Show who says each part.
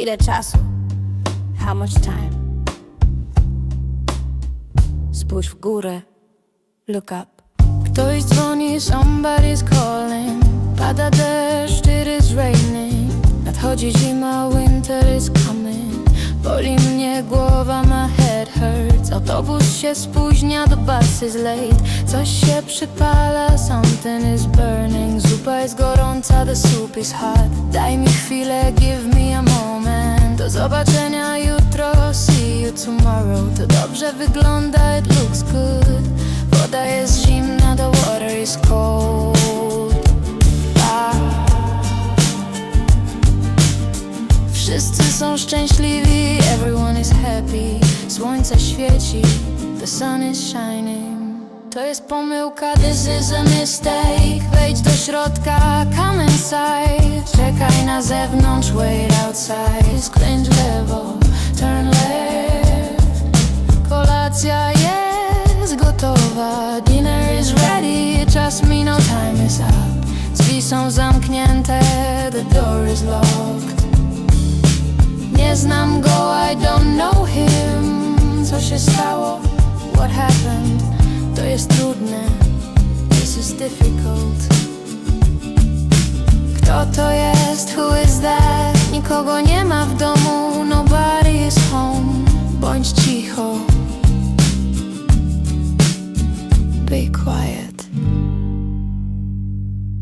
Speaker 1: Ile czasu? How much time? Spójrz w górę. Look up. Ktoś dzwoni, somebody's calling. Pada deszcz, it is raining. Nadchodzi zima, winter is coming. Boli mnie głowa, my head hurts. Autobus się spóźnia, the bus is late. Coś się przypala, something is burning. Zupa jest gorąca, the soup is hot. Daj mi chwilę, give zobaczenia jutro, see you tomorrow. To dobrze wygląda, it looks good. Woda jest zimna, the water is cold. Ah. Wszyscy są szczęśliwi, everyone is happy. Słońce świeci, the sun is shining. To jest pomyłka, this is a mistake. Wejdź do środka, come inside. Czekaj na zewnątrz, wait Kolacja jest gotowa, dinner is ready. Me, no time is up. Drzwi są zamknięte, the door is locked. Nie znam go, I don't know him Co się stało? What happened? To jest trudne This is difficult Kto to jest? Who is that? Nikogo nie be quiet.